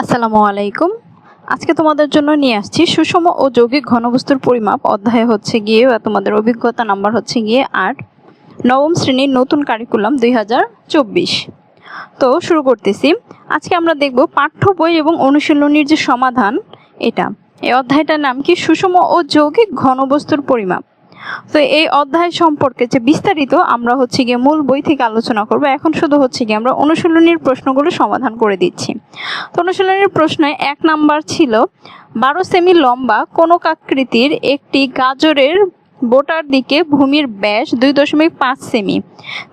আসসালামু আলাইকুম। আজকে তোমাদের জন্য নিয়ে আসছি সুষম ও যৌগিক ঘনবস্তুর পরিমাপ। অধ্যায় হচ্ছে গিয়ে, বা তোমাদের অভিজ্ঞতা নাম্বার হচ্ছে গিয়ে আট। নবম শ্রেণির নতুন কারিকুলাম দুই হাজার চব্বিশ। তো শুরু করতেছি। আজকে আমরা দেখব পাঠ্য বই এবং অনুশীলনীর যে সমাধান, এটা। এই অধ্যায়টার নাম কি? সুষম ও যৌগিক ঘনবস্তুর পরিমাপ। তো এই অধ্যায় সম্পর্কে যে বিস্তারিত আমরা হচ্ছে গিয়ে মূল বই থেকে আলোচনা করব, এখন শুধু হচ্ছে গিয়ে আমরা অনুশীলনীর প্রশ্নগুলো সমাধান করে দিচ্ছি। তো অনুশীলনীর প্রশ্নে এক নাম্বার ছিল, বারো সেমি লম্বা কোনক আকৃতির একটি গাজরের বোটার দিকে ভূমির ব্যাস দুই দশমিক পাঁচ সেমি।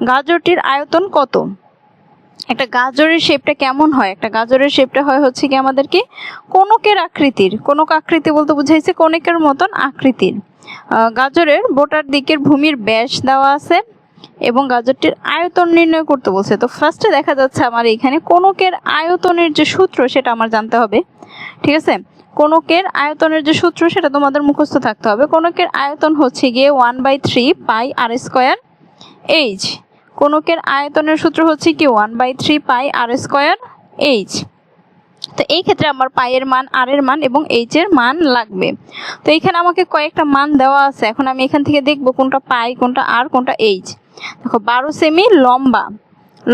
গাজরটির আয়তন কত? একটা গাজরের শেপটা কেমন হয়? একটা গাজরের শেপটা হয় হচ্ছে কি আমাদেরকে কোনকের আকৃতির, কোনক আকৃতি বলতে বুঝাইছে কোনকের মতন আকৃতির। গাজরের বোটার দিকের ভূমির ব্যাস দেওয়া আছে এবং গাজরটির আয়তন নির্ণয় করতে বলছে। তো ফার্স্টে দেখা যাচ্ছে আমার এখানে কোনকের আয়তনের যে সূত্র সেটা আমার জানতে হবে, ঠিক আছে? কোনকের আয়তনের যে সূত্র সেটা তোমাদের মুখস্থ থাকতে হবে। কোনকের আয়তন হচ্ছে গিয়ে one by three pi r square h কোনকের আয়তনের সূত্র হচ্ছে কি? One by three pi r square h তো এই ক্ষেত্রে আমার পায়ের মান আর এর মান এবং এইচ এর মান লাগবে। তো এখানে আমাকে কয়েকটা মান দেওয়া আছে। এখন আমি এখান থেকে দেখব কোনটা পাই, কোনটা আর, কোনটা এইচ দেখো, বারো সেমি লম্বা।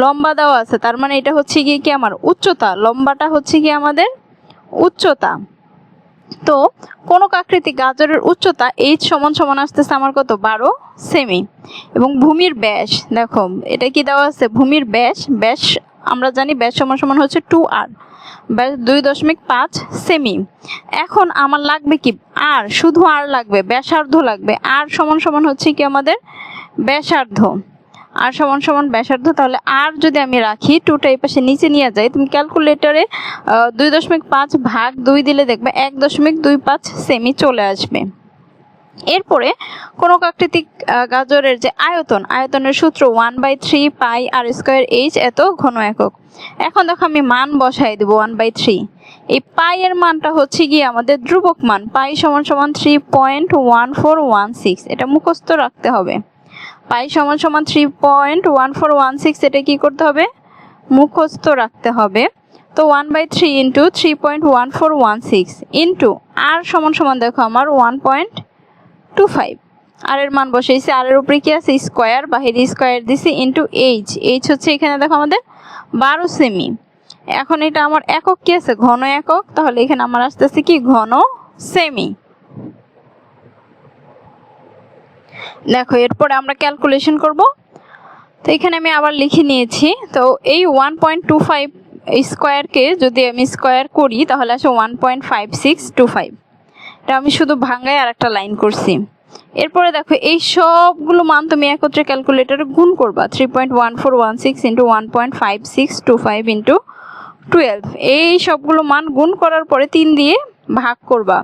লম্বা দেওয়া আছে, তার মানে এটা হচ্ছে গিয়ে কি আমার উচ্চতা। লম্বাটা হচ্ছে কি আমাদের উচ্চতা। তো কোন আকৃতি গাজরের উচ্চতা এইচ সমান সমান আসতেছে আমার কত? বারো সেমি। এবং ভূমির ব্যাস, দেখো, এটা কি দেওয়া আছে? ভূমির ব্যাস ব্যাস আমরা জানি ব্যাস সমান সমান হচ্ছে টু আর ব্যাস দুই দশমিক পাঁচ সেমি এখন আমার লাগবে কি? আর শুধু আর লাগবে, ব্যাসার্ধ লাগবে। আর সমান সমান হচ্ছে কি আমাদের? ব্যাসার্ধ। আর সমান সমান ব্যাসার্ধ, তাহলে আর যদি আমি রাখি টুটা এই পাশে নিচে নিয়ে যাই, তুমি ক্যালকুলেটরে দুই দশমিক পাঁচ ভাগ দুই দিলে দেখবে এক দশমিক দুই পাঁচ সেমি চলে আসবে। এরপরে কোন আকৃতিক গাজরের যে আয়তন, আয়তনের সূত্র one by three pi r square h এত ঘন একক। এখন দেখো আমি মান বসাই দেবো ওয়ান বাই থ্রি এই পাই এর মানটা হচ্ছে গিয়ে আমাদের ধ্রুবক মান। পাই সমান সমান three point one four one six এটা মুখস্থ রাখতে হবে। পাই সমান সমান three point one four one six এটা কি করতে হবে? মুখস্থ রাখতে হবে। তো one by three into three point one four one six into r সমান সমান দেখো আমার one point two five r এর মান বসেছি আর এর উপরে কি আছে? স্কোয়ার বাহিরে স্কোয়ার দিছি ইন্টু এইচ এইচ হচ্ছে এখানে দেখো আমাদের বারো সেমি এখন এটা আমার একক কি আছে? ঘন একক। তাহলে এখানে আমার আসতেছে কি? ঘন সেমি দেখো, এরপরে আমরা ক্যালকুলেশন করব। তো এখানে আমি আবার লিখে নিয়েছি। তো এই ওয়ান পয়েন্ট টু ফাইভ স্কোয়ারকে যদি আমি স্কোয়ার করি, তাহলে আসে one point five six two five এটা আমি শুধু ভাঙ্গায় আর একটা লাইন করছি। এরপরে দেখো, এই সবগুলো মান তুমি একত্রে ক্যালকুলেটরে গুণ করবা। Three point one four one six into one point five six two five into twelve এই সবগুলো মান গুণ করার পরে তিন দিয়ে ভাগ করবা।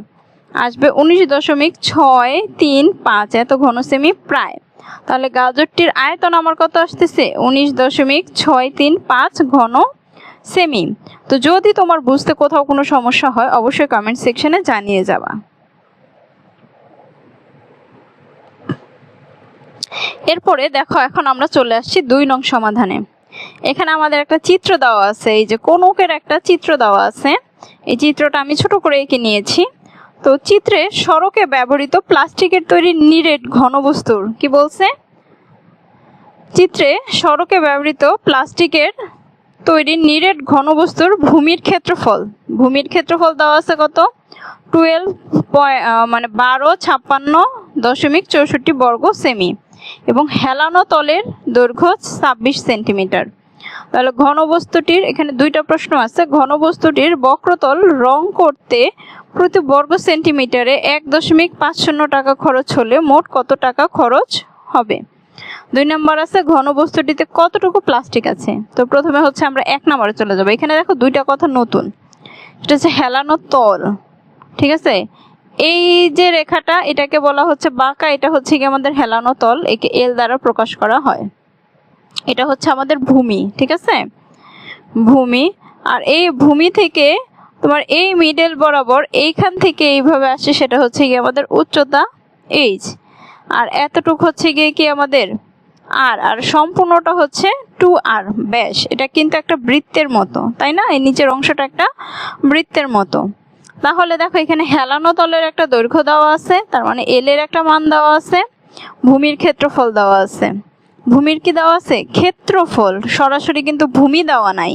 আসবে উনিশ দশমিক ছয় তিন পাঁচ, এত ঘন সেমি প্রায়। তাহলে গাজরটির আয়তন আমার কত আসতেছে? উনিশ দশমিক ছয় তিন পাঁচ ঘন সেমি তো যদি তোমার বুঝতে কোথাও কোনো সমস্যা হয়, অবশ্যই কমেন্ট সেকশনে জানিয়ে যাবা। এরপরে দেখো, এখন আমরা চলে আসছি দুই নং সমাধানে। এখানে আমাদের একটা চিত্র দেওয়া আছে, এই যে কোনকের একটা চিত্র দেওয়া আছে। এই চিত্রটা আমি ছোট করে এঁকে নিয়েছি। তো চিত্রে সড়কে ব্যবহৃত প্লাস্টিকের তৈরি নিরেট ঘনবস্তুর, কি বলছে? চিত্রে সড়কে ব্যবহৃত প্লাস্টিকের তৈরি নিরেট ঘনবস্তুর ভূমির ক্ষেত্রফল। ভূমির ক্ষেত্রফল দেওয়া আছে কত? টুয়েলভ মানে বারো ছাপ্পান্ন দশমিক চৌষট্টি বর্গ সেমি। এবং হেলানো তলের দৈর্ঘ্য ছাব্বিশ সেন্টিমিটার। তাহলে ঘনবস্তুটির এখানে দুইটা প্রশ্ন আছে। ঘনবস্তুটির বক্রতল রং করতে প্রতি বর্গ সেন্টিমিটারে এক দশমিক পাঁচ শূন্য টাকা খরচ হলে মোট কত টাকা খরচ হবে? দুই নম্বর আছে, ঘনবস্তুটিতে কতটুকু প্লাস্টিক আছে? তো প্রথমে হচ্ছে আমরা এক নম্বরে চলে যাব। এখানে দেখো দুইটা কথা নতুন। সেটা হচ্ছে হেলানো তল, ঠিক আছে? এই যে রেখাটা, এটাকে বলা হচ্ছে বাঁকা, এটা হচ্ছে কি আমাদের হেলানো তল, একে এল দ্বারা প্রকাশ করা হয়। এটা হচ্ছে আমাদের ভূমি, ঠিক আছে? ভূমি, আর এই ভূমি থেকে তোমার এই মিডল বরাবর এইখান থেকে এইভাবে আসে, সেটা হচ্ছে কি আমাদের উচ্চতা এইচ আর এতটুক হচ্ছে গিয়ে কি আমাদের আর আর সম্পূর্ণটা হচ্ছে টু আর ব্যাস। এটা কিন্তু একটা বৃত্তের মতো, তাই না? এই নিচের অংশটা একটা বৃত্তের মতো। তাহলে দেখো এখানে হেলানো তলের একটা দৈর্ঘ্য দেওয়া আছে, তার মানে এল এর একটা মান দেওয়া আছে, ভূমির ক্ষেত্রফল দেওয়া আছে। ভূমির কি দেওয়া আছে? ক্ষেত্রফল। সরাসরি কিন্তু ভূমি দেওয়া নাই।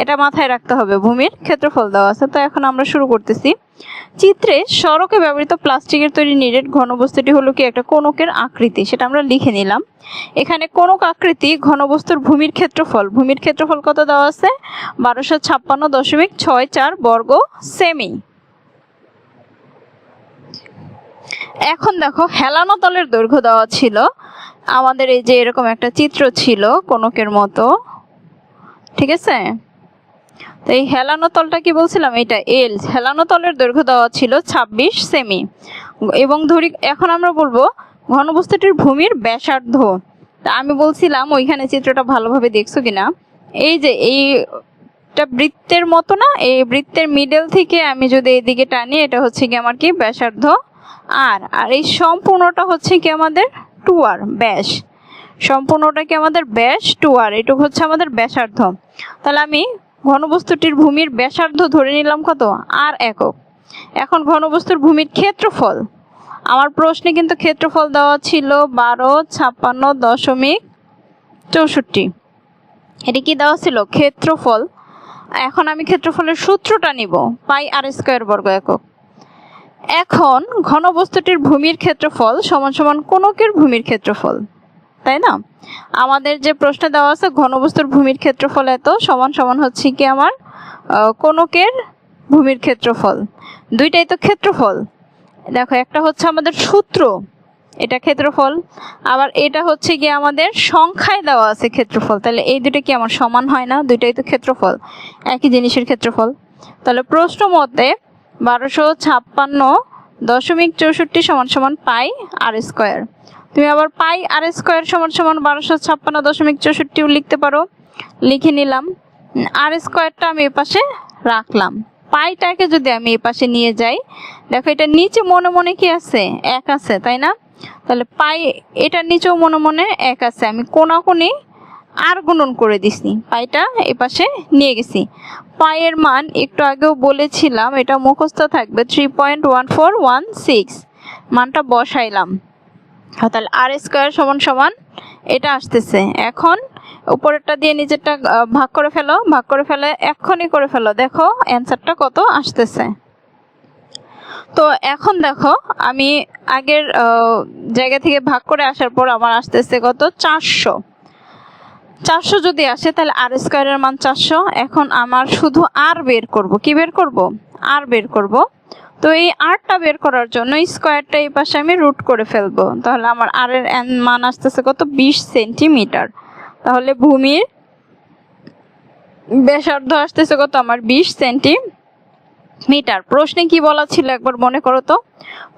এটা মাথায় রাখতে হবে। ভূমির ক্ষেত্রফল দেওয়া আছে, তো এখন আমরা শুরু করতেছি। চিত্রে সড়কে ব্যবহৃত প্লাস্টিকের তৈরি নিরেট ঘনবস্তুটি হলো কি একটা কোনকের আকৃতি, সেটা আমরা লিখে নিলাম। এখানে কোনক আকৃতি ঘনবস্তুর ভূমির ক্ষেত্রফল। ভূমির ক্ষেত্রফল কত দেওয়া আছে? বারোশো ছাপ্পান্ন দশমিক ছয় চার বর্গ সেমি। এখন দেখো, হেলানো তলের দৈর্ঘ্য দেওয়া ছিল। আমাদের এই যে এরকম একটা চিত্র ছিল কোনকের মতো, ঠিক আছে? তো এই হেলানো তলটা কি বলছিলাম? এটা এল হেলানো তলের দৈর্ঘ্য দেওয়া ছিল ছাব্বিশ সেমি। এবং ধরি, এখন আমরা বলব ঘনবস্তুটির ভূমির ব্যাসার্ধ। তা আমি বলছিলাম ওইখানে চিত্রটা ভালোভাবে দেখছ কিনা? এই যে এইটা বৃত্তের মতো না? এই বৃত্তের মিডল থেকে আমি যদি এদিকে টানি, এটা হচ্ছে কি আমার কি? ব্যাসার্ধ আর আর এই সম্পূর্ণটা হচ্ছে কি আমাদের টুয়ার ব্যাস। সম্পূর্ণটা কি আমাদের ব্যাস? টুয়ার এটুকু হচ্ছে আমাদের ব্যাসার্ধ। তাহলে আমি ঘনবস্তুটির ভূমির ব্যাসার্ধ ধরে নিলাম কত? আর একক। এখন ঘনবস্তুর ভূমির ক্ষেত্রফল। আমার প্রশ্নে কিন্তু ক্ষেত্রফল দেওয়া ছিল বারো ছাপ্পান্ন দশমিক চৌষট্টি। এটি কি দেওয়া ছিল? ক্ষেত্রফল। এখন আমি ক্ষেত্রফলের সূত্রটা নিব, পাই আর স্কোয়ার বর্গ একক। এখন ঘনবস্তুটির ভূমির ক্ষেত্রফল সমান সমান কোনকের ভূমির ক্ষেত্রফল। তাই না? আমাদের যে প্রশ্ন দেওয়া আছে, ঘনবস্তুর ভূমির ক্ষেত্রফল এত, সমান সমান হচ্ছে কি আমার? কোনকের ভূমির ক্ষেত্রফল। দুইটাই তো ক্ষেত্রফল। দেখো, একটা হচ্ছে আমাদের সূত্র, এটা ক্ষেত্রফল। আবার এটা হচ্ছে কি আমাদের সংখ্যায় দেওয়া আছে ক্ষেত্রফল। তাহলে এই দুটো কি আমার সমান হয় না? দুইটাই তো ক্ষেত্রফল। একই জিনিসের ক্ষেত্রফল। তাহলে প্রশ্ন মতে বারোশো ছাপ্পান্ন দশমিক চৌষট্টি সমান সমান পাই আর স্কোয়ার। তুমি আবার পাই আর স্কোয়ার সমান সমান বারোশো ছাপ্পান্ন দশমিক চৌষট্টিও লিখতে পারো। লিখে নিলাম। আর স্কোয়ারটা আমি এ পাশে রাখলাম। পাইটাকে যদি আমি এ পাশে নিয়ে যাই, দেখো এটা নিচে মনে মনে কি আছে? এক আছে, তাই না? তাহলে পাই এটার নিচেও মনে মনে এক আছে। আমি কোনাকুনি আর গুণন করে দিছি পাইটা এ পাশে নিয়ে গেছি। পায়ের মান একটু আগেও বলেছিলাম, এটা মুখস্থ থাকবে three point one four one six মানটা বসাইলাম। তাহলে আর স্কোয়ার সমান সমান এটা আসতেছে। এখন উপরেরটা দিয়ে নিচেরটা আহ, ভাগ করে ফেলো ভাগ করে ফেলে এক্ষুনি করে ফেলো। দেখো অ্যান্সারটা কত আসতেছে। তো এখন দেখো আমি আগের জায়গা থেকে ভাগ করে আসার পর আমার আসতেছে কত? চারশো। চারশো যদি আসে তাহলে আর স্কোয়ারের মান চারশো। এখন আমার শুধু আর বের করব। কি বের করব? আর বের করব। তো এই আরটা বের করার জন্য স্কোয়ারটা এই পাশে আমি রুট করে ফেলব। তাহলে আমার আর এর মান আসতেছে কত? বিশ সেন্টিমিটার। তাহলে ভূমির ব্যাসার্ধ আসতেছে কত? আমার বিশ সেন্টিমিটার। প্রশ্নে কি বলা ছিল একবার মনে করো তো?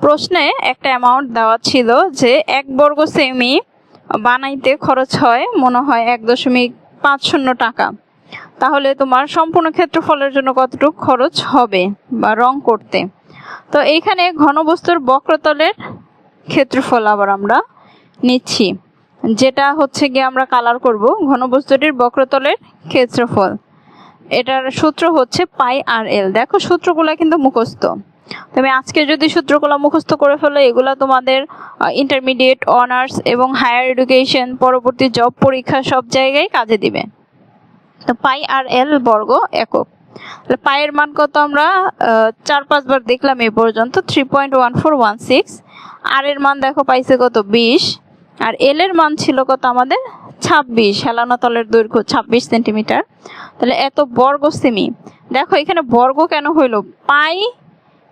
প্রশ্নে একটা অ্যামাউন্ট দেওয়া ছিল যে এক বর্গ সেমি বানাইতে খরচ হয়, মনে হয় এক দশমিক পাঁচ শূন্য টাকা। তাহলে তোমার সম্পূর্ণ ক্ষেত্রফলের জন্য কতটুকু খরচ হবে বা রং করতে? তো এইখানে ঘনবস্তুর বক্রতলের ক্ষেত্রফল আবার আমরা নিচ্ছি, যেটা হচ্ছে গিয়ে আমরা কালার করব, ঘনবস্তুটির বক্রতলের ক্ষেত্রফল। এটার সূত্র হচ্ছে পাই আর এল। দেখো সূত্রগুলো কিন্তু মুখস্থ। তুমি আজকে যদি সূত্রগুলো মুখস্থ করে ফেলো, এগুলো তোমাদের ইন্টারমিডিয়েট অনার্স এবং হায়ার এডুকেশন পরবর্তী জব পরীক্ষা সব জায়গায় কাজে দিবে। তো পাই আর এল বর্গ একক। পায়ের মান কত আমরা? চার পাঁচবার দেখলাম এই পর্যন্ত three point one four one six r এর মান দেখো পাইছে কত? বিশ। আর এল এর মান ছিল কত আমাদের? ছাব্বিশ, হেলানো তলের দৈর্ঘ্য ছাব্বিশ সেন্টিমিটার। তাহলে এত বর্গ সেমি দেখো এখানে বর্গ কেন হইল? পাই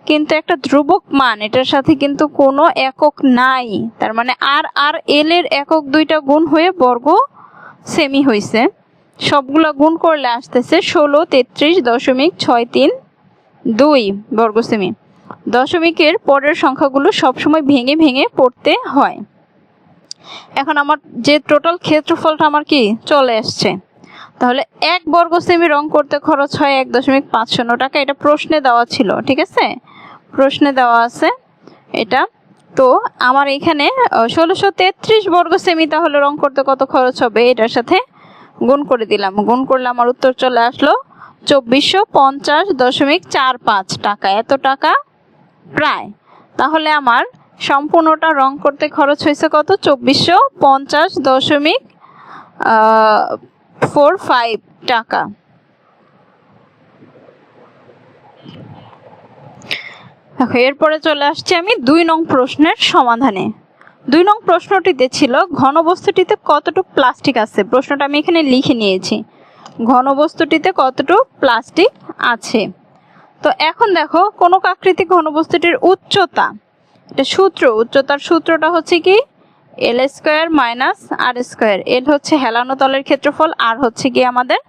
কিন্তু একটা ধ্রুবক মান, এটার সাথে কিন্তু কোনো একক নাই। তার মানে আর আর এল এর একক দুইটা গুণ হয়ে বর্গ সেমি হয়েছে সবগুলা গুণ করলে আসতেছে ষোলো, তেত্রিশ, দশমিক ছয় তিন দুই বর্গ সেমি দশমিকের পরের সংখ্যাগুলো সবসময় ভেঙে ভেঙে পড়তে হয়। এখন আমার যে টোটাল ক্ষেত্রফলটা আমার কি চলে আসছে? তাহলে এক বর্গ সেমি রং করতে খরচ হয় এক দশমিক পাঁচ শূন্য টাকা। এটা প্রশ্নে দেওয়া ছিল, ঠিক আছে? প্রশ্নে দেওয়া আছে এটা। তো আমার এখানে ষোলোশো তেত্রিশ বর্গ সেমি তাহলে রং করতে কত খরচ হবে? এটার সাথে গুণ করে দিলাম। গুণ করলে আমার উত্তর চলে আসলো চব্বিশশো পঞ্চাশ দশমিক চার পাঁচ টাকা। এত টাকা? প্রায়। তাহলে আমার সম্পূর্ণটা রং করতে খরচ হয়েছে কত? চব্বিশশো পঞ্চাশ দশমিক ফোর ফাইভ টাকা। এরপরে চলে আসছি আমি দুই নং প্রশ্নের সমাধানে। দুই নং প্রশ্নটিতে ছিল, ঘনবস্তুটিতে কতটুকু প্লাস্টিক আছে? প্রশ্নটা আমি এখানে লিখে নিয়েছি। ঘনবস্তুটিতে কতটুকু প্লাস্টিক আছে? তো এখন দেখো, কোনো আকৃতিক ঘনবস্তুটির উচ্চতা? এটা সূত্র, উচ্চতার সূত্রটা হচ্ছে কি? L square minus r square l হচ্ছে হেলানো তলের ক্ষেত্রফল আর হচ্ছে কি আমাদের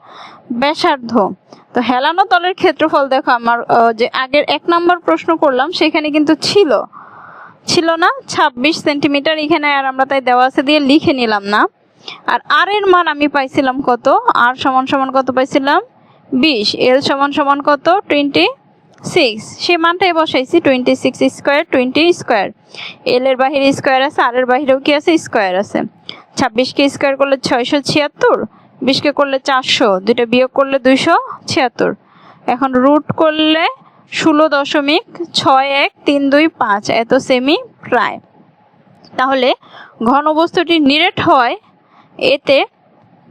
ব্যাসার্ধ। তো হেলানো তলের ক্ষেত্রফল দেখো আমার যে আগের এক নম্বর প্রশ্ন করলাম, সেখানে কিন্তু ছিল। ছিল না, ছাব্বিশ সেন্টিমিটার এখানে আর আমরা তাই দেওয়া আছে দিয়ে লিখে নিলাম না। আর আর এর মান আমি পাইছিলাম কত? আর সমান সমান কত পাইছিলাম? বিশ। এল সমান সমান কত? টোয়েন্টি সিক্স সে মানটাই বসাইছি twenty six square twenty square l এর বাহিরে স্কোয়ার আছে আর এর বাহিরেও কি আছে? স্কোয়ার আছে। ছাব্বিশকে স্কোয়ার করলে ছয়শো ছিয়াত্তর বিশকে করলে চারশো, দুইটা বিয়োগ করলে দুইশো ছিয়াত্তর। এখন রুট করলে ষোলো দশমিক ছয় এক তিন দুই পাঁচ, এত সেমি প্রায় তাহলে ঘনবস্তুটি নিরেট হয়, এতে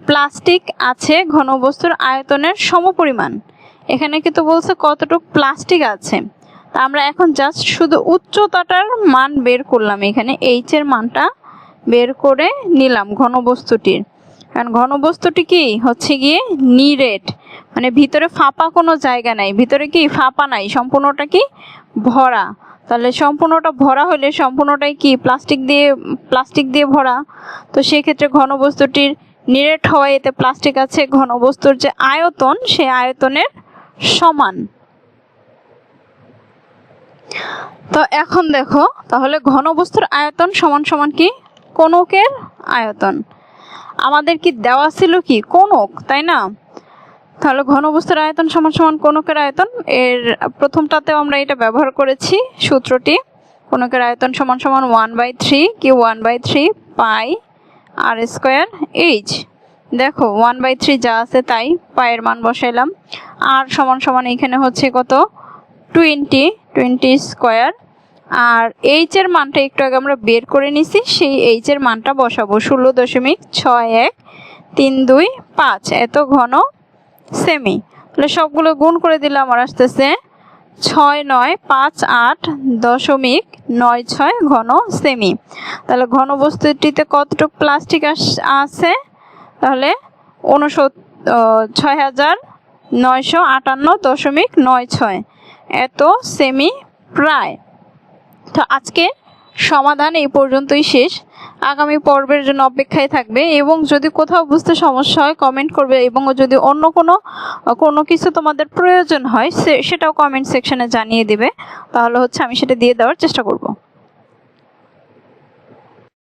প্লাস্টিক আছে ঘনবস্তুর আয়তনের সমপরিমাণ। এখানে কিন্তু বলছে কতটুকু প্লাস্টিক আছে। তা আমরা এখন জাস্ট শুধু উচ্চতাটার মান বের করলাম। এখানে এইচ এর মানটা বের করে নিলাম ঘনবস্তুটির। কারণ ঘনবস্তুটি কি? হচ্ছে গিয়ে নিরেট। মানে ভিতরে ফাঁপা কোনো জায়গা নাই। ভিতরে কি ফাঁপা নাই? সম্পূর্ণটা কি ভরা। তাহলে সম্পূর্ণটা ভরা হলে সম্পূর্ণটাই কি? প্লাস্টিক দিয়ে প্লাস্টিক দিয়ে ভরা। তো সেক্ষেত্রে ঘনবস্তুটির নিরেট হওয়ায় এতে প্লাস্টিক আছে। ঘনবস্তুর যে আয়তন, সেই আয়তনের সমান। তো এখন দেখো, তাহলে ঘনবস্তুর আয়তন সমান সমান কি? কোনকের আয়তন। আমাদের কি দেওয়া ছিল কি? কোনক, তাই না? তাহলে ঘন ঘনবস্তুর আয়তন সমান সমান কোনকের আয়তন। এর প্রথমটাতেও আমরা এটা ব্যবহার করেছি, সূত্রটি। কোনকের আয়তন সমান সমান ওয়ান বাই থ্রি, কি one by three? Pi r square h. দেখো, ওয়ান বাই থ্রি যা আছে তাই পায়ের মান বসাইলাম। আর সমান সমান এখানে হচ্ছে কত? Twenty twenty square. আর এইচ এর মানটা একটু আগে আমরা বের করে নিছি, সেই এইচ এর মানটা বসাবো, ষোলো দশমিক ছয় এক তিন দুই পাঁচ। এত ঘন সেমি তাহলে সবগুলো গুণ করে দিলে আমার আসতেছে ছয় নয় পাঁচ আট দশমিক নয় ছয় ঘন সেমি তাহলে ঘন বস্তুটিতে কতটুকু প্লাস্টিক আছে? তাহলে উনসত্তর ছয় হাজার নয়শো আটান্ন দশমিক নয় ছয়। এত সেমি প্রায়। তো আজকে সমাধান এই পর্যন্তই শেষ। আগামী পর্বের জন্য অপেক্ষায় থাকবে এবং যদি কোথাও বুঝতে সমস্যা হয় কমেন্ট করবে এবং যদি অন্য কোনো কোনো কিছু তোমাদের প্রয়োজন হয় সেটাও কমেন্ট সেকশনে জানিয়ে দেবে। তাহলে হচ্ছে আমি সেটা দিয়ে দেওয়ার চেষ্টা করব।